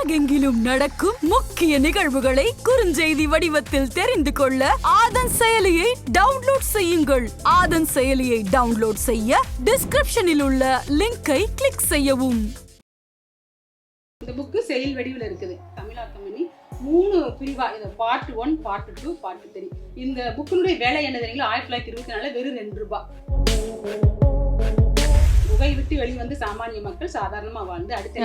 உலகெங்கிலும் நடக்கும் முக்கிய நிகழ்வுகளை குறுஞ்செய்தி வடிவத்தில் தெரிந்து கொள்ள ஆதன் செயலியை டவுன்லோட் செய்யுங்கள். ஆதன் செயலியை டவுன்லோட் செய்ய டிஸ்கிரிப்ஷனில் உள்ள லிங்கை கிளிக் செய்யவும். இந்த புக்கு செயல் வடிவில் இருக்குது. தமிழாக்கம் பண்ணி மூணு பிரிவா இது part one part two part three இந்த புக்கினுடைய விலை என்ன தெரியுங்களா? ஆயிரத்தி தொள்ளாயிரத்தி இருபத்தி நாலு வெறும் ரெண்டு ரூபாய் குகை விட்டு வெளிவந்து சாமானிய மக்கள் சாதாரணமா வாழ்ந்து அடுத்து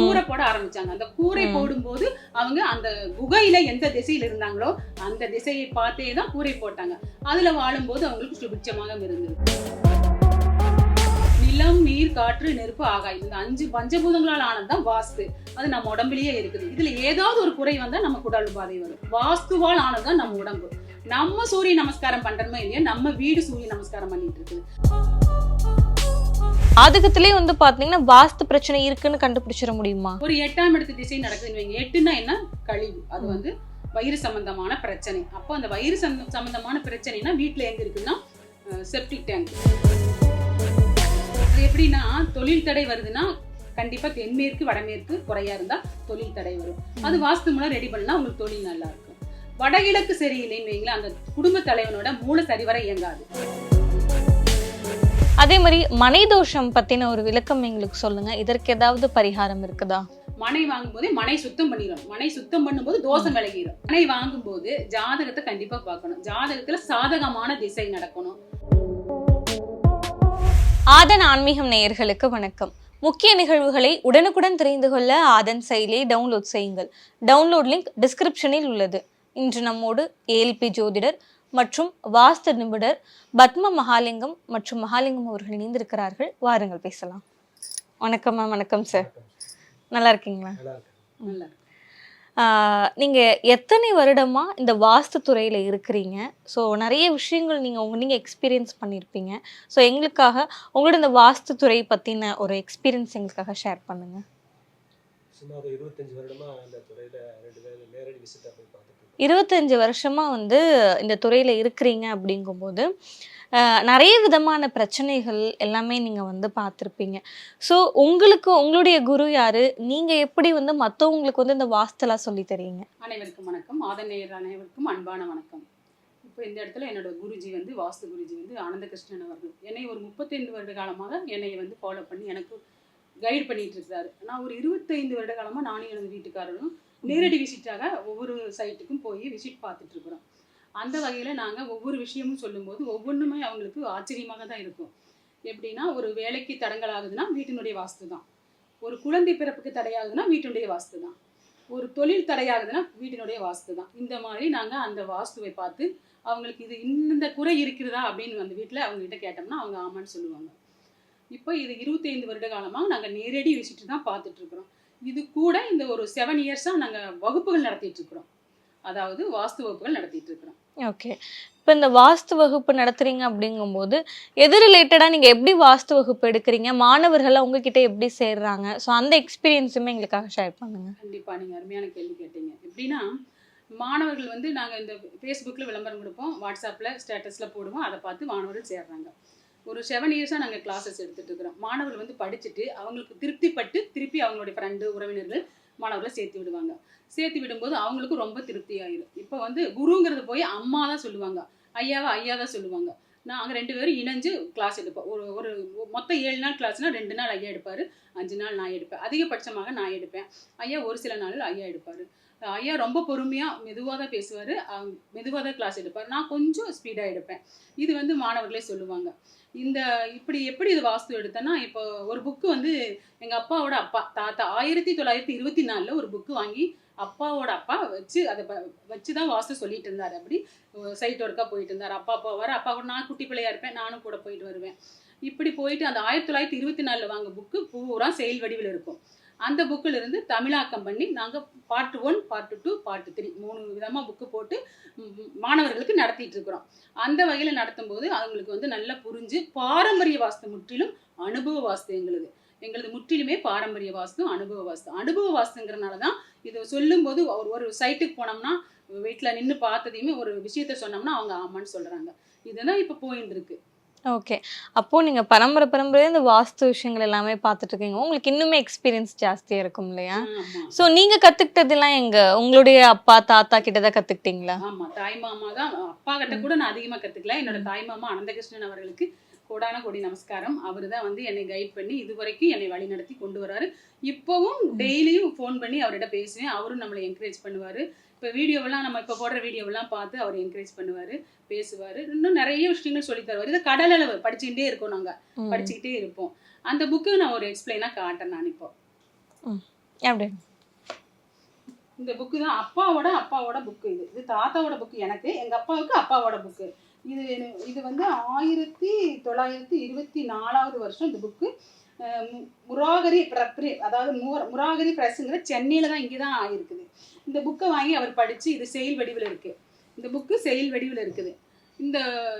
கூரை போட ஆரம்பிச்சாங்க. அந்த கூரை. போடும்போது அவங்க அந்த குகையில எந்த திசையில இருந்தாங்களோ அந்த திசையை பார்த்தே தான் கூரை போட்டாங்க. அதுல வாழும்போது அவங்களுக்கு சுபிட்சமாக இருந்தது. நிலம் நீர் காற்று நெருப்பு ஆகாயம் இந்த அஞ்சு பஞ்சபூதங்களால் ஆனதுதான் வாஸ்து. அது நம்ம உடம்புலயே இருக்குது. இதுல ஏதாவது ஒரு குறை வந்தா நமக்கு உடல் உபாதை வரும். வாஸ்துவால் ஆனதுதான் நம்ம உடம்பு. நம்ம சூரிய நமஸ்காரம் பண்றோமோ இல்லையா நம்ம வீடு சூரிய நமஸ்காரம் பண்ணிட்டு இருக்குது. ஆதகத்திலே வந்து பாத்தீங்கன்னா வாஸ்து பிரச்சனை இருக்குன்னு கண்டுபிடிச்சிட முடியுமா? ஒரு எட்டாம் இடத்து திசை நடக்குதுன்னு எட்டுன்னா என்ன? கழிவு. அது வந்து வயிறு சம்பந்தமான பிரச்சனை. அப்போ அந்த வயிறு சம்ப- சம்பந்தமான பிரச்சனைனா வீட்ல எங்க இருக்குன்னா செப்டிக் டேங்க் அது எப்படின்னா தொழில் தடை வருதுன்னா கண்டிப்பா தென்மேற்கு வடமேற்கு குறையா இருந்தா தொழில் தடை வரும். அது வாஸ்து மூலம் ரெடி பண்ணா உங்களுக்கு தொழில் நல்லா இருக்கும். வடகிழக்கு சரியில்லைன்னு வைங்களேன் அந்த குடும்ப தலைவனோட மூளை சரிவர இயங்காது. அதே மாதிரி மனை தோஷம் பத்தின ஒரு விளக்கம் எங்களுக்கு சொல்லுங்க. இதற்கு ஏதாவது பரிகாரம் இருக்குதா? மனை வாங்கும்போதே மனை சுத்தம் பண்ணிடும் மனை சுத்தம் பண்ணும்போது தோஷம் விலகிடும் மனை வாங்கும்போது ஜாதகத்தை கண்டிப்பா பார்க்கணும். ஜாதகத்துல சாதகமான திசை நடக்கணும். ஆதன் ஆன்மீகம் நேயர்களுக்கு வணக்கம். முக்கிய நிகழ்வுகளை உடனுக்குடன் தெரிந்து கொள்ள ஆதன் செயலியை டவுன்லோட் செய்யுங்கள். டவுன்லோட் லிங்க் டிஸ்கிரிப்ஷனில் உள்ளது. இன்று நம்மோடு ஏஎல்பி ஜோதிடர் மற்றும் வாஸ்து நிபுணர் பத்ம மகாலிங்கம் மற்றும் மகாலிங்கம் அவர்கள் இணைந்திருக்கிறார்கள். வாருங்கள் பேசலாம். வணக்கம் மேம் வணக்கம் சார் நல்லா இருக்கீங்களா? நல்லா இருக்கு. ஆஹ் நீங்க எத்தனை வருடமா இந்த வாஸ்து துறையில இருக்கிறீங்க? ஸோ நிறைய விஷயங்கள் நீங்க உங்க நீங்க எக்ஸ்பீரியன்ஸ் பண்ணியிருப்பீங்க ஸோ எங்களுக்காக உங்களோட இந்த வாஸ்து துறை பத்தின ஒரு எக்ஸ்பீரியன்ஸ் எங்களுக்காக ஷேர் பண்ணுங்க. சுமார் இருபத்தஞ்சு வருடமா இந்த துறையில ரெண்டு பேரும் நேரடி விசிட்டா போய் பார்த்துட்டு. இருபத்தஞ்சு வருஷமாக வந்து இந்த துறையில் இருக்கிறீங்க அப்படிங்கும்போது நிறைய விதமான பிரச்சனைகள் எல்லாமே நீங்கள் வந்து பார்த்துருப்பீங்க. ஸோ உங்களுக்கு உங்களுடைய குரு யார்? நீங்கள் எப்படி வந்து மற்றவங்களுக்கு வந்து இந்த வாஸ்தலாக சொல்லி தரீங்க அனைவருக்கும் வணக்கம். ஆதநேயர் அனைவருக்கும் அன்பான வணக்கம். இப்போ இந்த இடத்துல என்னோட குருஜி வந்து வாஸ்து குருஜி வந்து ஆனந்த கிருஷ்ணன் அவர்கள். என்னை ஒரு முப்பத்தைந்து வருட காலமாக என்னை வந்து ஃபாலோ பண்ணி எனக்கு கைடு பண்ணிட்டு இருக்கிறாரு நான் ஒரு இருபத்தைந்து வருட காலமாக நானும் எனது வீட்டுக்காரரும் நேரடி விசிட்டாக ஒவ்வொரு சைட்டுக்கும் போய் விசிட் பார்த்துட்டு இருக்கிறோம் அந்த வகையில் நாங்கள் ஒவ்வொரு விஷயமும் சொல்லும்போது ஒவ்வொன்றுமே அவங்களுக்கு ஆச்சரியமாக தான் இருக்கும். எப்படின்னா ஒரு வேலைக்கு தடங்கள் ஆகுதுன்னா வீட்டினுடைய வாஸ்து தான். ஒரு குழந்தை பிறப்புக்கு தடையாகுதுன்னா வீட்டினுடைய வாஸ்து தான். ஒரு தொழில் தடையாகுதுன்னா வீட்டினுடைய வாஸ்து தான். இந்த மாதிரி நாங்கள் அந்த வாஸ்துவை பார்த்து அவங்களுக்கு இது இந்த குறை இருக்கிறதா அப்படின்னு அந்த வீட்டில் அவங்ககிட்ட கேட்டோம்னா அவங்க ஆமான்னு சொல்லுவாங்க. இப்போ இது இருபத்தைந்து வருட காலமாக நாங்கள் நேரடி விசிட்டு தான் பார்த்துட்ருக்குறோம். இது கூட இந்த ஒரு செவன் இயர்ஸாக நாங்கள் வகுப்புகள் நடத்திட்டு இருக்கிறோம் அதாவது வாஸ்து வகுப்புகள் நடத்திட்டு இருக்கிறோம் ஓகே இப்போ இந்த வாஸ்து வகுப்பு நடத்துறீங்க அப்படிங்கும்போது எது ரிலேட்டடாக நீங்கள் எப்படி வாஸ்து வகுப்பு எடுக்கிறீங்க? மாணவர்கள் உங்ககிட்ட எப்படி சேர்றாங்க? ஸோ அந்த எக்ஸ்பீரியன்ஸுமே எங்களுக்காக ஷேர் பண்ணுங்க. கண்டிப்பாக நீங்கள் அருமையான கேள்வி கேட்டீங்க. எப்படின்னா மாணவர்கள் வந்து நாங்கள் இந்த ஃபேஸ்புக்கில் விளம்பரம் கொடுப்போம் வாட்ஸ்அப்பில் ஸ்டேட்டஸில் போடுவோம் அதை பார்த்து மாணவர்கள் சேர்றாங்க. ஒரு செவன் இயர்ஸாக நாங்கள் கிளாஸஸ் எடுத்துகிட்டு இருக்கிறோம் மாணவர்கள் வந்து படிச்சுட்டு அவங்களுக்கு திருப்திப்பட்டு திருப்பி அவங்களுடைய ஃப்ரெண்டு உறவினர்கள் மாணவர்களை சேர்த்து விடுவாங்க. சேர்த்து விடும்போது அவங்களுக்கும் ரொம்ப திருப்தி ஆயிடும் இப்போ வந்து குருங்கிறது போய் அம்மா தான் சொல்லுவாங்க. ஐயாவை ஐயா தான் சொல்லுவாங்க. நாங்கள் ரெண்டு பேரும் இணைஞ்சு கிளாஸ் எடுப்போம். ஒரு ஒரு மொத்தம் ஏழு நாள் கிளாஸ்னால் ரெண்டு நாள் ஐயா எடுப்பார் அஞ்சு நாள் நான் எடுப்பேன். அதிகபட்சமாக நான் எடுப்பேன். ஐயா ஒரு சில நாள் ஐயா எடுப்பார். ஐயா ரொம்ப பொறுமையாக மெதுவாக தான் பேசுவார். மெதுவாக தான் கிளாஸ் எடுப்பார். நான் கொஞ்சம் ஸ்பீடாக எடுப்பேன். இது வந்து மாணவர்களே சொல்லுவாங்க. இந்த இப்படி எப்படி இது வாஸ்து எடுத்தேன்னா இப்போ ஒரு புக்கு வந்து எங்கள் அப்பாவோட அப்பா தாத்தா ஆயிரத்தி தொள்ளாயிரத்தி இருபத்தி நாலில் ஒரு புக்கு வாங்கி அப்பாவோட அப்பா வச்சு அதை ப- வச்சு தான் வாஸ்து சொல்லிட்டு இருந்தார். அப்படி சைட் ஒர்க்காக போயிட்டு இருந்தார். அப்பா போவார் அப்பா கூட நான் குட்டி பிள்ளையா இருப்பேன். நானும் கூட போயிட்டு வருவேன். இப்படி போயிட்டு அந்த ஆயிரத்தி தொள்ளாயிரத்தி இருபத்தி நாலில் வாங்க புக்கு பூரா செயல் வடிவில் இருக்கும். அந்த புக்கில் இருந்து தமிழாக்கம் பண்ணி நாங்கள் part one part two part three மூணு விதமாக புக்கு போட்டு மாணவர்களுக்கு நடத்திட்டு இருக்கிறோம். அந்த வகையில் நடத்தும்போது அவங்களுக்கு வந்து நல்லா புரிஞ்சு பாரம்பரிய வாஸ்து முற்றிலும் அனுபவ வாஸ்து எங்களுது. எங்களது முற்றிலுமே பாரம்பரிய வாஸ்து அனுபவ வாஸ்து. அனுபவ வாஸ்துங்கிறனால தான் இதை சொல்லும்போது ஒரு ஒரு சைட்டுக்கு போனோம்னா வீட்டில் நின்று பார்த்ததையுமே ஒரு விஷயத்த சொன்னோம்னா அவங்க ஆமான்னு சொல்கிறாங்க இதுதான் இப்போ போயின்னு இருக்கு. ஓகே அப்போ நீங்க பரம்பரை பரம்பரையா இந்த வாஸ்து விஷயங்கள் எல்லாமே பார்த்துட்டு இருக்கீங்க. உங்களுக்கு இன்னுமே எக்ஸ்பீரியன்ஸ் ஜாஸ்தியா இருக்கும் இல்லையா? சோ நீங்க கத்துக்கிட்டதெல்லாம் எங்க? உங்களுடைய அப்பா தாத்தா கிட்ட தான் கத்துக்கிட்டீங்களா? ஆமா தாய் மாமா தான். அப்பா கிட்ட கூட நான் அதிகமா கத்துக்கல. என்னோட தாய் மாமா அனந்தகிருஷ்ணன் அவர்களுக்கு கோடான கோடி நமஸ்காரம். அவர் தான் வந்து என்னை கைட் பண்ணி இது வரைக்கும் என்னை வழி நடத்தி கொண்டு வராரு இப்போவும் டெய்லியும் ஃபோன் பண்ணி அவர்கிட்ட பேசுவேன். அவரும் நம்மளை என்கரேஜ் பண்ணுவாரு. இப்போ வீடியோவெல்லாம் நம்ம இப்போ போடுற வீடியோவெல்லாம் பார்த்து அவர் என்கரேஜ் பண்ணுவாரு பேசுவாரு. இன்னும் நிறைய விஷயங்கள் சொல்லி தருவார். இது கடல் அளவு. படிச்சுக்கிட்டே இருக்கோம் நாங்க. ம். படிச்சுக்கிட்டே இருப்போம். அந்த புக்கு நான் ஒரு எக்ஸ்பிளைனாக காட்டேன் நான் இப்போ. இந்த புக்கு தான் அப்பாவோட அப்பாவோட புக்கு இது. இது தாத்தாவோட புக்கு எனக்கு எங்க அப்பாவுக்கு அப்பாவோட புக்கு இது இது வந்து ஆயிரத்தி தொள்ளாயிரத்தி இருபத்தி நாலாவது வருஷம் இந்த புக்கு முராகரி பிரப்ரி அதாவது முர- முராகரி பிரஸ்ங்கிற சென்னையில் தான் இங்கே தான் ஆகியிருக்குது இந்த புக்கை வாங்கி அவர் படித்து இது செயல் வடிவில் இருக்குது இந்த புக்கு செயல் வடிவில் இருக்குது. இந்த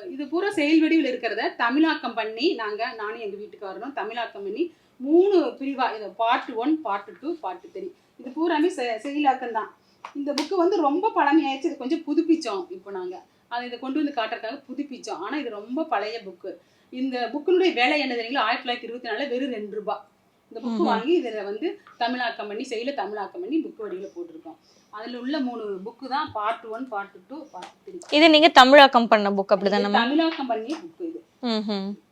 இது பூரா செயல் வடிவில் இருக்கிறத தமிழாக்கம் பண்ணி நாங்கள் நானும் எங்கள் வீட்டுக்கு வரணும் தமிழாக்கம் பண்ணி மூணு பிரிவாக இது part one part two part three இது பூராமே செ செயலாக்கம் தான் இந்த புக்கு வந்து ரொம்ப பழமையாயிடுச்சு. இது கொஞ்சம் புதுப்பித்தோம் இப்போ நாங்கள் அதை இதை கொண்டு வந்து காட்டுறதுக்காக புதுப்பிச்சோம் ஆனால் இது ரொம்ப பழைய புக்கு இந்த புக்கினுடைய விலை என்ன தெரியுங்களா? ஆயிரத்தி தொள்ளாயிரத்தி இருபத்தி நாலில் வெறும் ரெண்டு ரூபாய் இந்த புக்கு. வாங்கி இதில் வந்து தமிழாக்கம் பண்ணி செயல தமிழாக்கம் பண்ணி புக்கு வடிவில் போட்டிருக்கோம். அதில் உள்ள மூணு புக்கு தான் part one part two part three இது நீங்க தமிழாக்கம் பண்ண புக் அப்படிதானே தமிழாக்கம் பண்ணிய புக்கு இது.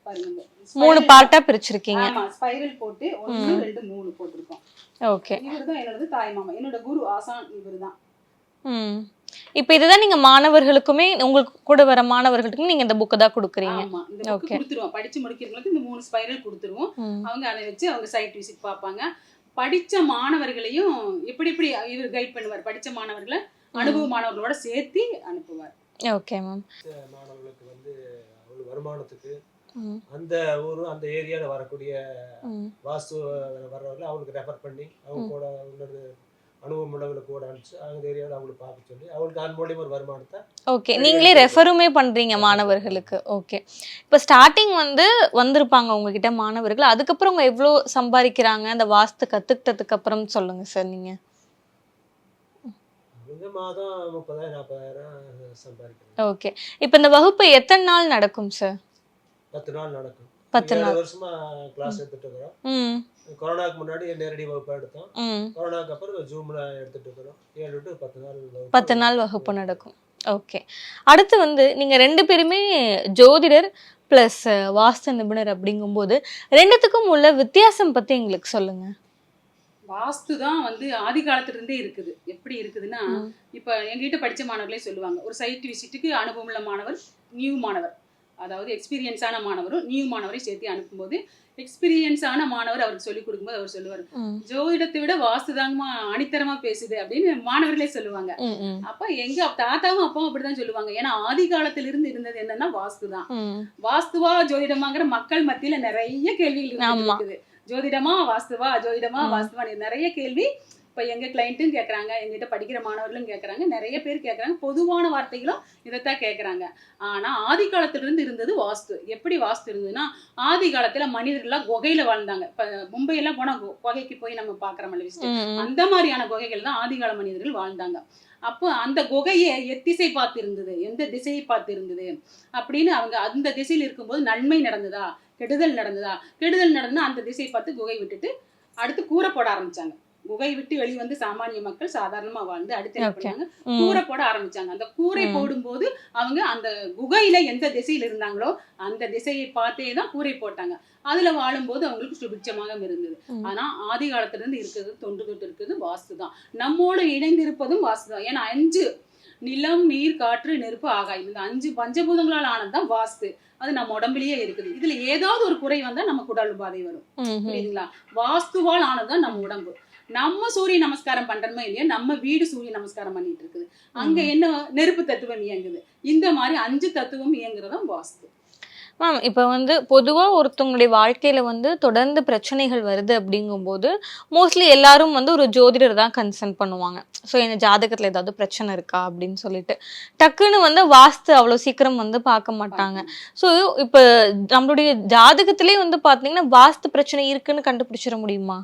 பாருங்க. மூணு பார்ட்டா பிரிச்சிருக்கீங்க. ஆமா ஸ்பைரல் போட்டு ஒன்று ரெண்டு மூணு போட்டிருக்கோம். ஓகே. இவர் தான் என்னோடது தாய் மாமா. என்னோட குரு ஆசான் இவர் தான் இப்போ இதுதான் நீங்க மாணவர்களுக்குமே உங்களுக்கு கூட வர மாணவர்களுக்கும் நீங்க இந்த புக்கு தான் கொடுக்குறீங்க. Okay. கொடுத்துருவோம். படிச்சு முடிக்கிறவங்களுக்கு இந்த மூணு ஸ்பைரல் கொடுத்துருவோம். அவங்க அதை வச்சு அவங்க சைட் விசிட் பார்ப்பாங்க. படிச்ச மாணவர்களையும் எப்படி எப்படி இவர் கைட் பண்ணுவார்? படிச்ச மாணவர்களை அனுபவ மாணவர்களோட சேர்த்து அனுப்புவார். ஓகே மேம் மாணவர்களுக்கு வந்து அவங்க வருமானத்துக்கு. அந்த ஊர் அந்த ஏரியாவில் வரக்கூடிய. வாஸ்து வர்றவங்களை அவங்களுக்கு ரெஃபர் பண்ணி அவங்க கூட அனுபவம் உள்ளவங்களை கூட அனுப்பிச்சு அந்த ஏரியாவில் அவங்களுக்கு பார்க்க சொல்லி அவங்களுக்கு அதன் மூலியமா ஒரு வருமானத்தை ஓகே நீங்களே ரெஃபருமே பண்றீங்க மாணவர்களுக்கு. ஓகே இப்போ ஸ்டார்டிங் வந்து வந்திருப்பாங்க உங்ககிட்ட மாணவர்கள். அதுக்கப்புறம் அவங்க எவ்வளோ சம்பாதிக்கிறாங்க? அந்த வாஸ்து கத்துக்கிட்டதுக்கு அப்புறம் சொல்லுங்க சார் நீங்க. அவங்க மாதம் முப்பதாயிரம் நாற்பதாயிரம் சம்பாதிக்கிறாங்க ஓகே இப்போ இந்த வகுப்பு எத்தனை நாள் நடக்கும் சார் பத்து நாள் நடக்கும். பத்து ஏழு நாள். வருஷமா கிளாஸ் எடுத்துட்டு இருக்கிறோம். கொரோனாக்கு முன்னாடி நேரடி வகுப்பு எடுத்தோம். ம். கொரோனாக்கு அப்புறம் ஜூம்ல எடுத்துட்டு இருக்கிறோம். ஏழு டு பத்து நாள் வகுப்பு. பத்து நாள் வகுப்பு நடக்கும். ஓகே. அடுத்து வந்து நீங்க ரெண்டு பேருமே ஜோதிடர் ப்ளஸ் வாஸ்து நிபுணர் அப்படிங்கும்போது ரெண்டுத்துக்கும் உள்ள வித்தியாசம் பத்தி எங்களுக்கு சொல்லுங்க. வாஸ்து தான் வந்து ஆதி காலத்துல இருந்தே இருக்குது. எப்படி இருக்குதுன்னா. இப்ப எங்ககிட்ட படிச்ச மாணவர்களே சொல்லுவாங்க. ஒரு சைட் விசிட்டுக்கு அனுபவம் உள்ள மாணவர் நியூ மாணவர். அதாவது எக்ஸ்பீரியன்ஸான மாணவரும் நியூ மாணவரையும் சேர்த்து அனுப்பும்போது எக்ஸ்பீரியன்ஸான மாணவர் அவருக்கு சொல்லிக் கொடுக்கும்போது அவர் சொல்லுவார். ஜோதிடத்தை விட வாஸ்துதாங்கமா அணித்தரமா பேசுது அப்படின்னு மாணவர்களே சொல்லுவாங்க அப்ப எங்க தாத்தாவும் அப்பாவும் அப்படிதான் சொல்லுவாங்க ஏன்னா ஆதி காலத்துல இருந்து இருந்தது என்னன்னா வாஸ்து தான் ம். வாஸ்துவா ஜோதிடமாங்கிற மக்கள் மத்தியில நிறைய கேள்விகள். இருக்குது ஜோதிடமா வாஸ்துவா ஜோதிடமா. வாஸ்துவா நிறைய கேள்வி இப்ப எங்க கிளைண்ட்டும் கேக்குறாங்க எங்கிட்ட படிக்கிற மாணவர்களும் கேக்குறாங்க நிறைய பேர் கேக்குறாங்க. பொதுவான வார்த்தைகளும் இதைத்தான் கேக்குறாங்க. ஆனா ஆதி காலத்துல இருந்து இருந்தது வாஸ்து. எப்படி வாஸ்து இருந்ததுன்னா ஆதி காலத்துல மனிதர்கள்லாம் குகையில வாழ்ந்தாங்க. இப்ப மும்பை எல்லாம் போனா கு- குகைக்கு போய் நம்ம பாக்குற மாதிரி ம், ம். அந்த மாதிரியான குகைகள் தான் ஆதிகால மனிதர்கள் வாழ்ந்தாங்க. அப்போ அந்த குகையை எத்திசை பார்த்து இருந்தது எந்த திசையை பார்த்து இருந்தது அப்படின்னு அவங்க அந்த திசையில் இருக்கும்போது நன்மை நடந்ததா? கெடுதல் நடந்ததா? கெடுதல் நடந்தா அந்த திசையை பார்த்து குகை விட்டுட்டு அடுத்து கூரை போட ஆரம்பிச்சாங்க. குகை விட்டு வெளி வந்து சாமானிய மக்கள் சாதாரணமா வாழ்ந்து அடுத்து என்ன. பண்ணாங்க. கூரை போட ஆரம்பிச்சாங்க. அந்த கூரை. போடும்போது அவங்க அந்த குகையில எந்த திசையில் இருந்தாங்களோ அந்த திசையை பார்த்தே தான் கூரை போட்டாங்க. அதுல வாழும்போது அவங்களுக்கு சுபிட்சமாக இருந்தது. ஆனா ஆதி காலத்துல இருந்து இருக்கிறது தொன்று தொட்டு இருக்கிறது வாஸ்து தான் நம்மோடு இணைந்து இருப்பதும் வாஸ்து தான் ஏன்னா அஞ்சு நிலம் நீர் காற்று நெருப்பு ஆகாயம். இந்த அஞ்சு பஞ்சபூதங்களால் ஆனதுதான் வாஸ்து. அது நம்ம உடம்புலயே இருக்குது. இதுல ஏதாவது ஒரு குறை வந்தா நமக்கு உடல் உபாதை வரும். புரியுதுங்களா? வாஸ்துவால் ஆனதுதான் நம்ம உடம்பு. நம்ம சூரிய நமஸ்காரம் பண்றோமோ இல்லையா நம்ம வீடு சூரிய நமஸ்காரம் பண்ணிட்டு இருக்குது. அங்க என்ன நெருப்பு தத்துவம் இயங்குது? இந்த மாதிரி அஞ்சு தத்துவம் இயங்குறதும் வாஸ்து. மேம் இப்போ வந்து பொதுவாக ஒருத்தவங்களுடைய வாழ்க்கையில வந்து தொடர்ந்து பிரச்சனைகள் வருது அப்படிங்கும்போது மோஸ்ட்லி எல்லாரும் வந்து ஒரு ஜோதிடர் தான் கன்சர்ன் பண்ணுவாங்க. ஸோ இந்த ஜாதகத்தில் ஏதாவது பிரச்சனை இருக்கா அப்படின்னு சொல்லிட்டு. டக்குன்னு வந்து வாஸ்து அவ்வளோ சீக்கிரம் வந்து பார்க்க மாட்டாங்க. ஸோ இப்போ நம்மளுடைய ஜாதகத்திலே வந்து பார்த்தீங்கன்னா வாஸ்து பிரச்சனை இருக்குன்னு கண்டுபிடிச்சிட முடியுமா?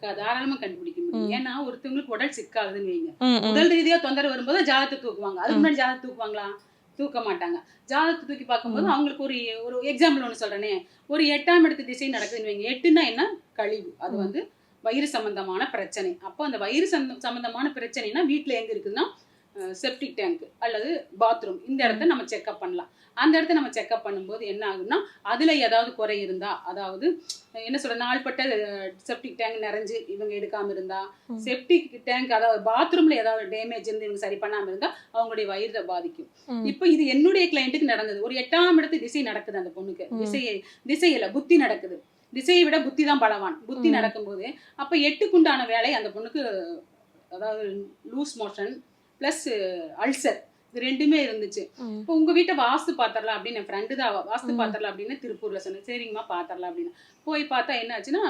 தாராளமா கண்டுபிடிக்க முடியும். ஏன்னா ஒருத்தவங்களுக்கு உடல் சிக்காதுன்னு வைங்க. உடல் ரீதியா தொந்தரவு வரும்போது ஜாதகத்தை தூக்குவாங்க. அதுக்கு முன்னாடி ஜாதகத்தை தூக்குவாங்களா? தூக்க மாட்டாங்க. ஜாதகத்தை தூக்கி பார்க்கும்போது அவங்களுக்கு ஒரு ஒரு எக்ஸாம்பிள் ஒன்று சொல்றேனே. ஒரு எட்டாம் இடத்து திசை நடக்குதுன்னு வைங்க. எட்டுன்னா என்ன? கழிவு. அது. வந்து வயிறு சம்பந்தமான பிரச்சனை. அப்போ அந்த வயிறு சம்ப சம்பந்தமான பிரச்சனைனா வீட்டில் எங்க இருக்குதுன்னா செப்டிக் டேங்க் அல்லது பாத்ரூம் இந்த இடத்த நம்ம செக்அப் பண்ணலாம் அந்த இடத்த நம்ம செக்அப் பண்ணும்போது என்ன ஆகுதுன்னா அதுல ஏதாவது குறை இருந்தா அதாவது என்ன சொல்ற நாள்பட்ட செப்டிக் டேங்க் நிறைஞ்சு இவங்க எடுக்காம இருந்தா. செப்டிக் டேங்க் அதாவது பாத்ரூம்ல ஏதாவது டேமேஜ் இருந்து இவங்க சரி பண்ணாம இருந்தா அவங்களுடைய வயிறை பாதிக்கும். இப்போ இது என்னுடைய கிளையண்ட்டுக்கு நடந்தது ஒரு எட்டாம் இடத்து திசை நடக்குது அந்த பொண்ணுக்கு. திசையை திசையில புத்தி நடக்குது திசையை விட புத்தி தான் பலவான் புத்தி. நடக்கும்போது அப்ப எட்டுக்குண்டான வேலை அந்த பொண்ணுக்கு அதாவது லூஸ் மோஷன் ப்ளஸ் அல்சர் இது ரெண்டுமே இருந்துச்சு. இப்போ உங்க வீட்டை வாஸ்து பாத்திரலாம் அப்படின்னு என் ஃப்ரெண்டு தான். வாஸ்து. பாத்திரலாம் அப்படின்னு திருப்பூர்ல சொன்னேன் சரிங்கம்மா பாத்திரலாம் அப்படின்னு போய் பார்த்தா என்ன ஆச்சுன்னா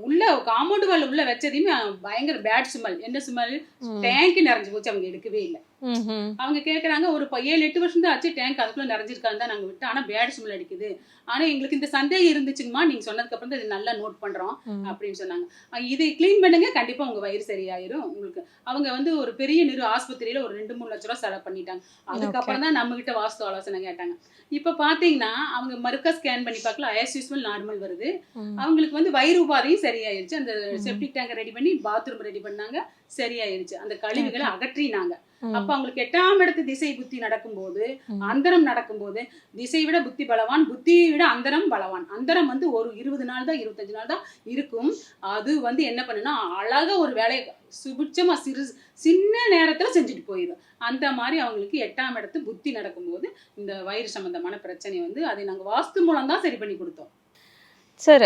உள்ள காம்பவுண்ட் வால் உள்ள வச்சதையுமே பயங்கர பேட் ஸ்மெல் என்ன ஸ்மெல் ம். டேங்க் நிறைஞ்சு போச்சு அவங்க எடுக்கவே இல்லை. அவங்க கேக்குறாங்க ஒரு ஏழு எட்டு வருஷம் தான் ஆச்சு டேங்க் அதுக்குள்ள நிறைஞ்சிருக்கான்னு தான் நாங்க விட்டோம். ஆனா பேட் ஸ்மெல் அடிக்குது. ஆனா எங்களுக்கு இந்த சந்தேகம் இருந்துச்சுங்கம்மா நீங்க சொன்னதுக்கு அப்புறம் தான் இது நல்லா நோட் பண்றோம் ம். அப்படின்னு சொன்னாங்க. இது க்ளீன் பண்ணுங்க கண்டிப்பா உங்க வயிறு சரியாயிரும் உங்களுக்கு. அவங்க வந்து ஒரு பெரிய நிறு ஆஸ்பத்திரியில ஒரு ரெண்டு மூணு லட்ச ரூபா செலவு பண்ணிட்டாங்க. அதுக்கப்புறம் தான் நம்ம கிட்ட வாஸ்து ஆலோசனை கேட்டாங்க. இப்ப பாத்தீங்கன்னா அவங்க மறுக்கா ஸ்கேன் பண்ணி பார்க்கல ஐஎஸ் யூஸ்வல் நார்மல் வருது. அவங்களுக்கு வந்து வயிறு உபாதையும் சரியாயிருச்சு. அந்த. செப்டிக் டேங்கை ரெடி பண்ணி பாத்ரூம் ரெடி பண்ணாங்க சரியாயிருச்சு. அந்த கழிவுகளை அகற்றினாங்க. அப்ப அவங்களுக்கு எட்டாம் இடத்து திசை புத்தி நடக்கும்போது. அந்தரம் நடக்கும்போது திசை விட புத்தி பலவான் புத்தியை விட அந்தரம் பலவான். அந்தரம் வந்து ஒரு இருபது நாள் தான் இருபத்தஞ்சு நாள் தான் இருக்கும். அது வந்து என்ன பண்ணுனா அழகா ஒரு வேலையை சுபிட்சமா சிறு சின்ன நேரத்துல செஞ்சுட்டு போயிடும் அந்த மாதிரி அவங்களுக்கு எட்டாம் இடத்து புத்தி நடக்கும்போது இந்த வயிறு சம்பந்தமான பிரச்சனை வந்து அதை நாங்க வாஸ்து மூலம் தான் சரி பண்ணி கொடுத்தோம். சார்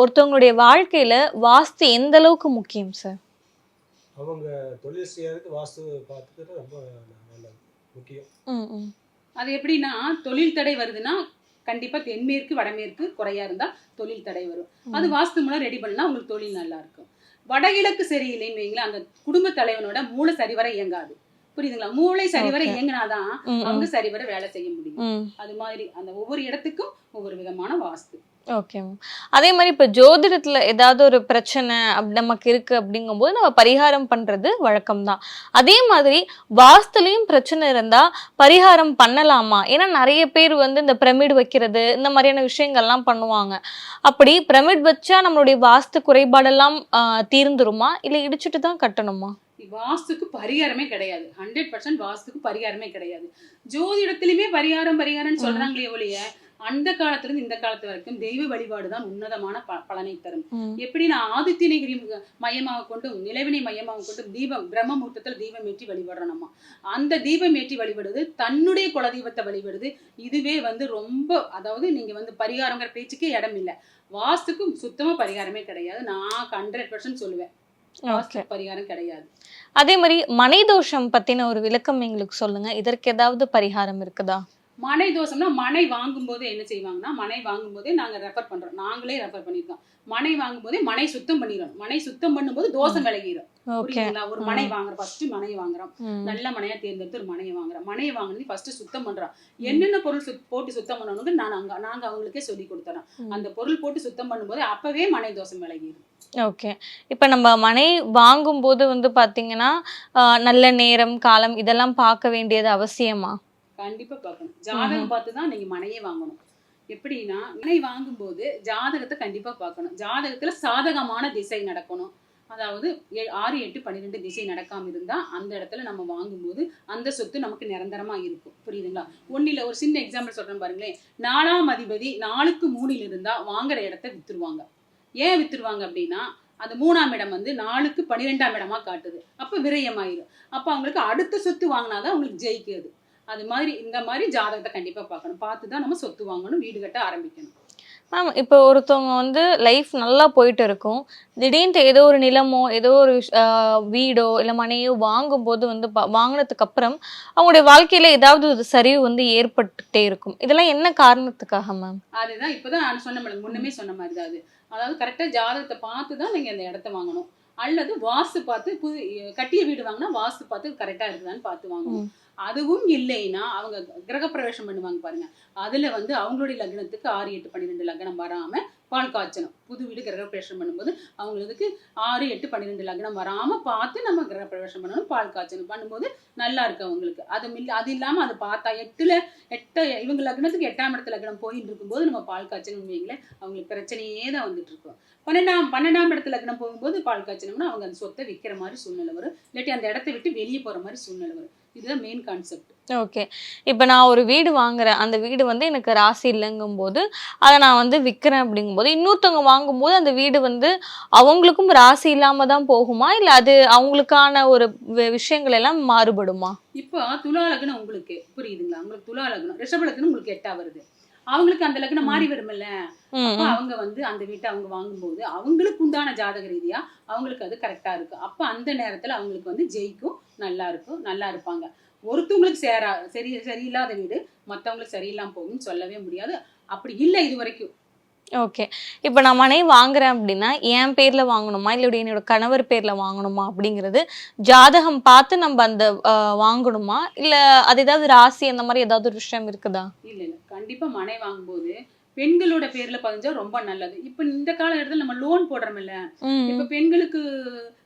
ஒருத்தவங்களுடைய வாழ்க்கையில வாஸ்து எந்த அளவுக்கு முக்கியம் சார்? அவங்க தொழில் செய்யறதுக்கு வாஸ்து பார்த்துக்கிறது ரொம்ப நல்லது முக்கியம். அது எப்படின்னா தொழில் தடை வருதுன்னா கண்டிப்பா தென்மேற்கு வடமேற்கு குறையா இருந்தா தொழில் தடை வரும். அது வாஸ்து மூலம் ரெடி பண்ணா உங்களுக்கு தொழில் நல்லா இருக்கும். வடகிழக்கு சரியில்லைன்னு வைங்களேன் அந்த குடும்ப தலைவனோட மூளை சரிவர இயங்காது. புரியுதுங்களா? மூளை சரிவர. இயங்கினாதான். அவங்க சரிவர வேலை செய்ய முடியும். அது மாதிரி அந்த ஒவ்வொரு இடத்துக்கும் ஒவ்வொரு விதமான வாஸ்து. ஓகே மேம் அதே மாதிரி இப்போ ஜோதிடத்தில் ஏதாவது ஒரு பிரச்சனை அப் நமக்கு இருக்கு அப்படிங்கும்போது நம்ம பரிகாரம் பண்ணுறது வழக்கம் தான் அதே மாதிரி வாஸ்துலேயும் பிரச்சனை இருந்தால் பரிகாரம் பண்ணலாமா? ஏன்னா நிறைய பேர் வந்து இந்த பிரமிட் வைக்கிறது இந்த மாதிரியான விஷயங்கள்லாம் பண்ணுவாங்க. அப்படி பிரமிட் வச்சா நம்மளுடைய வாஸ்து குறைபாடெல்லாம் தீர்ந்துருமா? இல்லை இடிச்சிட்டு தான் கட்டணுமா? வாஸ்துக்கு பரிகாரமே கிடையாது. ஹண்ட்ரட் பர்சன்ட் வாஸ்துக்கு பரிகாரமே கிடையாது. ஜோதிடத்திலுமே பரிகாரம் பரிகாரம்னு சொல்றாங்களே ஒழிய அந்த காலத்துல இருந்து இந்த காலத்து வரைக்கும் தெய்வ வழிபாடு தான் உன்னதமான பலனை தரும். ம். எப்படின்னா ஆதித்யநகிரி மையமாக கொண்டும் நிலவினை மையமாக கொண்டும் தீபம் பிரம்ம முகூர்த்தத்தில் தீபம் ஏற்றி வழிபடுறோம் நம்ம அந்த தீபம் ஏற்றி வழிபடுது தன்னுடைய குலதெய்வத்தை வழிபடுது இதுவே வந்து ரொம்ப அதாவது நீங்க வந்து பரிகாரங்கிற பேச்சுக்கே இடம் இல்லை வாஸ்துக்கு சுத்தமா பரிகாரமே கிடையாது. நான் ஹண்ட்ரட் பர்சன்ட் சொல்லுவேன். வாஸ்து பரிகாரம் கிடையாது. அதே மாதிரி மனை தோஷம் பத்தின ஒரு விளக்கம் எங்களுக்கு சொல்லுங்க. இதற்கு ஏதாவது பரிகாரம் இருக்குதா? மனை தோசம்னா மனை வாங்கும்போது என்ன செய்வாங்கன்னா மனை வாங்கும்போதே நாங்க ரெஃபர் பண்றோம். நாங்களே ரெஃபர் பண்ணிருக்கோம் மனை வாங்கும்போதே மனை சுத்தம் பண்ணிடுறோம் மனை சுத்தம் பண்ணும்போது தோசம் விலகிடும் புரியுதுங்களா? ஒரு மனை வாங்குறோம் ஃபர்ஸ்ட் மனை வாங்குறோம். நல்ல மனையா தேர்ந்தெடுத்து ஒரு மனையை வாங்குறோம். மனையை வாங்கினது ஃபர்ஸ்ட் சுத்தம் பண்றோம். என்னென்ன பொருள் சுத்- போட்டு சுத்தம் பண்ணணும்னு நான் அங்க நாங்க அவங்களுக்கே சொல்லி கொடுத்துறோம். அந்த பொருள் போட்டு சுத்தம் பண்ணும்போது அப்பவே மனை தோசம் விலகிடும் ஓகே இப்போ நம்ம மனை வாங்கும்போது வந்து பாத்தீங்கன்னா ஆஹ், நல்ல நேரம் காலம் இதெல்லாம் பார்க்க வேண்டியது அவசியமா? கண்டிப்பா பார்க்கணும். ஜாதகம் பார்த்து தான் நீங்க மனையே வாங்கணும். எப்படின்னா மனை வாங்கும்போது ஜாதகத்தை கண்டிப்பா பார்க்கணும். ஜாதகத்துல சாதகமான திசை நடக்கணும். அதாவது ஆறு எட்டு பன்னிரெண்டு திசை நடக்காம இருந்தா அந்த இடத்துல நம்ம வாங்கும்போது அந்த சொத்து நமக்கு நிரந்தரமா இருக்கும். புரியுதுங்களா? ஒன்னில ஒரு சின்ன எக்ஸாம்பிள் சொல்றேன் பாருங்களேன். நாலாம் அதிபதி நாலுக்கு மூணில் இருந்தா வாங்குற இடத்த வித்துருவாங்க. ஏன் வித்துருவாங்க அப்படின்னா அந்த மூணாம் இடம் வந்து நாலுக்கு பன்னிரெண்டாம் இடமா காட்டுது. அப்ப விரயமாயிரும். அப்ப அவங்களுக்கு அடுத்த சொத்து வாங்கினாதான் அவங்களுக்கு ஜெயிக்குது. அது மாதிரி இந்த மாதிரி ஜாதகத்தை கண்டிப்பா பார்க்கணும். பார்த்து தான் நம்ம சொத்து வாங்கணும் வீடு கட்ட ஆரம்பிக்கணும். மேம் இப்போ ஒருத்தவங்க வந்து லைஃப் நல்லா போயிட்டு இருக்கும். திடீர்னு ஏதோ ஒரு நிலமோ ஏதோ ஒரு வீடோ இல்லை மனையோ வாங்கும்போது வந்து வாங்கினதுக்கு அப்புறம் அவங்களுடைய வாழ்க்கையில ஏதாவது ஒரு சரிவு வந்து ஏற்பட்டுட்டே இருக்கும். இதெல்லாம் என்ன காரணத்துக்காக மேம் அதுதான் இப்பதான் நான் சொன்ன மாதிரி முன்னமே சொன்ன மாதிரி தான் அது. அதாவது கரெக்டா ஜாதகத்தை பார்த்து தான் நீங்க அந்த இடத்த வாங்கணும். அல்லது வாஸ்து பார்த்து புது கட்டிய வீடு வாங்கினா வாஸ்து பார்த்து கரெக்டா இருக்குதான்னு பார்த்து வாங்கணும். அதுவும் இல்லைன்னா அவங்க கிரகப்பிரவேசம் பண்ணுவாங்க பாருங்க. அதுல வந்து அவங்களுடைய லக்னத்துக்கு ஆறு எட்டு பன்னிரெண்டு லக்னம் வராம பால் காய்ச்சணும். புது வீடு கிரகப்பிரவேசம் பண்ணும்போது அவங்களுக்கு ஆறு எட்டு பன்னிரெண்டு லக்னம் வராம பார்த்து நம்ம கிரகப்பிரவேசம் பண்ணணும் பால் காய்ச்சணும். பண்ணும்போது நல்லா இருக்கு அவங்களுக்கு. அது மில்ல அது இல்லாம அது பார்த்தா எட்டுல எட்ட இவங்க லக்னத்துக்கு எட்டாம் இடத்துல லக்னம் போயிட்டு இருக்கும்போது நம்ம பால் காய்ச்சணும் வைங்களேன் அவங்களுக்கு பிரச்சனையே தான் வந்துட்டு இருக்கும். பன்னெண்டாம் பன்னெண்டாம் இடத்துல லக்னம் போகும்போது பால் காய்ச்சணும்னா அவங்க அந்த சொத்தை விற்கிற மாதிரி சூழ்நிலை வரும். இல்லாட்டி அந்த இடத்த விட்டு வெளியே போற மாதிரி சூழ்நிலை வரும். இதுதான் மெயின் கான்செப்ட் ஓகே இப்போ நான் ஒரு வீடு வாங்குறேன். அந்த வீடு வந்து எனக்கு ராசி இல்லைங்கும்போது அதை நான் வந்து விற்கிறேன் அப்படிங்கும்போது இன்னொருத்தவங்க வாங்கும்போது அந்த வீடு வந்து அவங்களுக்கும் ராசி இல்லாம தான் போகுமா? இல்லை அது அவங்களுக்கான ஒரு விஷயங்கள் எல்லாம் மாறுபடுமா? இப்போ துலா லக்னம் உங்களுக்கு. புரியுதுங்களா? உங்களுக்கு துலா லக்னம். ரிஷப லக்னம் உங்களுக்கு எட்டா வருது. அவங்களுக்கு அந்த லக்னம் மாறி வரும்ல. அவங்க வந்து அந்த வீட்டை அவங்க வாங்கும்போது அவங்களுக்கு உண்டான ஜாதக ரீதியா அவங்களுக்கு அது கரெக்டா இருக்கும் அப்ப அந்த நேரத்துல அவங்களுக்கு வந்து ஜெயிக்கும் நல்லா இருக்கும் நல்லா இருப்பாங்க. ஒருத்தவங்களுக்கு சேரா சரி சரியில்லாத வீடு மத்தவங்களுக்கு சரியில்லாம போகும்னு சொல்லவே முடியாது. அப்படி இல்லை இது வரைக்கும். ஓகே இப்போ நான் மனை வாங்குறேன் அப்படின்னா என் பேர்ல வாங்கணுமா? இல்லை என்னோட கணவர் பேர்ல வாங்கணுமா? அப்படிங்கிறது ஜாதகம் பார்த்து நம்ம அந்த வாங்கணுமா? இல்ல அது ஏதாவது ராசி அந்த மாதிரி ஏதாவது ஒரு விஷயம் இருக்குதா? இல்ல இல்ல. கண்டிப்பா மனை வாங்கும்போது பெண்களோட பேர்ல பதிஞ்சா ரொம்ப நல்லது. இப்ப இந்த காலகட்டத்துல நம்ம லோன் போடுறோம்ல இப்ப பெண்களுக்கு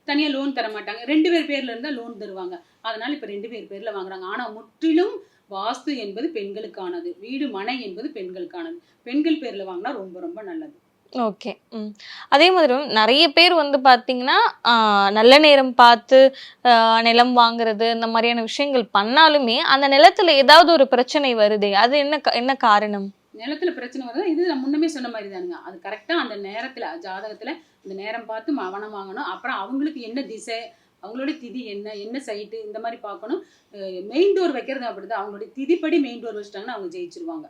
தனியா லோன் தர மாட்டாங்க ரெண்டு பேர் பேர்ல இருந்தா லோன் தருவாங்க. அதனால இப்ப ரெண்டு பேர் பேர்ல வாங்குறாங்க. ஆனா முற்றிலும் வாஸ்து என்பது பெண்களுக்கானது வீடு மனை என்பது பெண்களுக்கானது. பெண்கள் பேர்ல வாங்கினா ரொம்ப ரொம்ப நல்லது. ஓகே. அதே மாதிரி நிறைய பேர் வந்து பார்த்தீங்கன்னா நல்ல நேரம் பார்த்து நிலம் வாங்குறது இந்த மாதிரியான விஷயங்கள் பண்ணாலுமே அந்த நிலத்துல ஏதாவது ஒரு பிரச்சனை வருதே அது என்ன என்ன காரணம்? நிலத்துல பிரச்சனை வருதா? இது நான் முன்னமே சொன்ன மாதிரி தானுங்க. அது கரெக்டா அந்த நேரத்துல ஜாதகத்துல அந்த நேரம் பார்த்து மவனம் வாங்கணும். அப்புறம் அவங்களுக்கு என்ன திசை அவங்களுடைய திதி என்ன என்ன சைட்டு இந்த மாதிரி பார்க்கணும். மெயின் டோர் வைக்கிறது அப்படிதான். அவங்களுடைய திதிப்படி மெயின் டோர் வச்சுட்டாங்கன்னா அவங்க ஜெயிச்சிருவாங்க.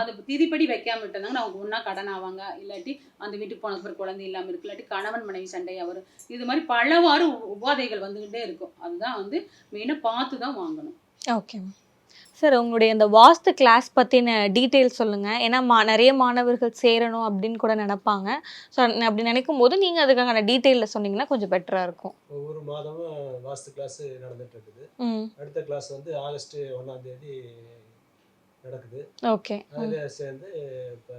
அது திதிப்படி வைக்காம விட்டாங்கன்னா அவங்க ஒன்றா கடன் ஆவாங்க. இல்லாட்டி அந்த வீட்டுக்கு போன பிறகு குழந்தை இல்லாமல் இருக்கு. இல்லாட்டி கணவன் மனைவி சண்டையாக வரும் இது மாதிரி பலவாறு உபாதைகள் வந்துகிட்டே இருக்கும். அதுதான் வந்து மெயினாக பார்த்து தான் வாங்கணும். ஓகே சார் உங்களுடைய அந்த வாஸ்து கிளாஸ் பற்றின டீட்டெயில் சொல்லுங்கள் ஏன்னா மா நிறைய மாணவர்கள் சேரணும் அப்படின்னு கூட நினைப்பாங்க. ஸோ அப்படி நினைக்கும் போது நீங்கள் அதுக்கான டீட்டெயிலில் சொன்னீங்கன்னா கொஞ்சம் பெட்டராக இருக்கும். ஒவ்வொரு மாதமும் வாஸ்து கிளாஸ் நடந்துட்டு இருக்குது. அடுத்த கிளாஸ் வந்து ஆகஸ்ட் ஒன்றாம் தேதி நடக்குது. ஓகே அதில் சேர்ந்து இப்போ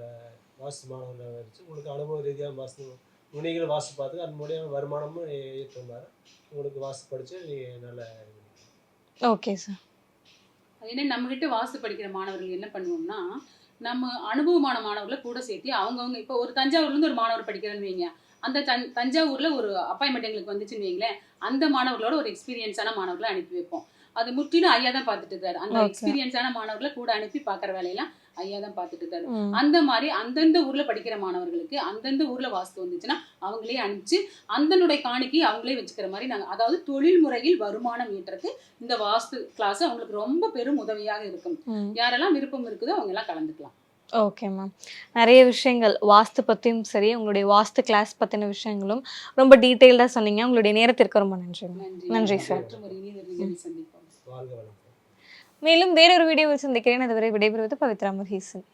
வாஸ்து மாணவர்களை வச்சு உங்களுக்கு அனுபவ ரீதியாக வாஸ்து நீங்களும் வாஸ்து பார்த்து அது மூலியம் வருமானமும் ஈட்டும் மாதிரி உங்களுக்கு வாஸ்து படித்து நீங்கள் நல்ல ஓகே சார் ஏன்னா நம்மகிட்ட வாஸ்து படிக்கிற மாணவர்கள் என்ன பண்ணுவோம்னா நம்ம அனுபவமான மாணவர்களை கூட சேர்த்து அவங்கவுங்க இப்போ ஒரு தஞ்சாவூர்லேருந்து ஒரு மாணவர் படிக்கிறேன்னு வைங்க. அந்த தன் தஞ்சாவூர்ல ஒரு அப்பாயின்மெண்ட் எங்களுக்கு வந்துச்சுன்னு வைங்களேன். அந்த மாணவர்களோட ஒரு எக்ஸ்பீரியன்ஸான மாணவர்களை அனுப்பி வைப்போம். அது முற்றிலும் ஐயா தான் பார்த்துட்டு இருக்காரு. அந்த. எக்ஸ்பீரியன்ஸான மாணவர்களை கூட அனுப்பி பார்க்குற வேலையெல்லாம் ஐயா தான் பார்த்துட்டு இருக்காரு அந்த மாதிரி அந்தந்த ஊர்ல படிக்கிற மாணவர்களுக்கு அந்தந்த ஊர்ல வாஸ்து வந்துச்சுன்னா அவங்களே அனுப்பிச்சு அந்தனுடைய காணிக்கை அவங்களே வச்சுக்கிற மாதிரி நாங்க அதாவது தொழில் முறையில் வருமானம் ஈட்டுறதுக்கு இந்த வாஸ்து கிளாஸ் அவங்களுக்கு ரொம்ப பெரும் உதவியாக இருக்கும். யாரெல்லாம் விருப்பம் இருக்குதோ அவங்க எல்லாம் கலந்துக்கலாம். ஓகே மேம் நிறைய விஷயங்கள் வாஸ்து பற்றியும் சரி உங்களுடைய வாஸ்து கிளாஸ் பற்றின விஷயங்களும் ரொம்ப டீட்டெயில்டாக சொன்னீங்க. உங்களுடைய நேரத்திற்கு ரொம்ப நன்றி நன்றி. சார். மேலும் வேறொரு வீடியோவில் சந்திக்கிறேன். அதுவரை விடைபெறுவது பவித்ரா முருகேசன்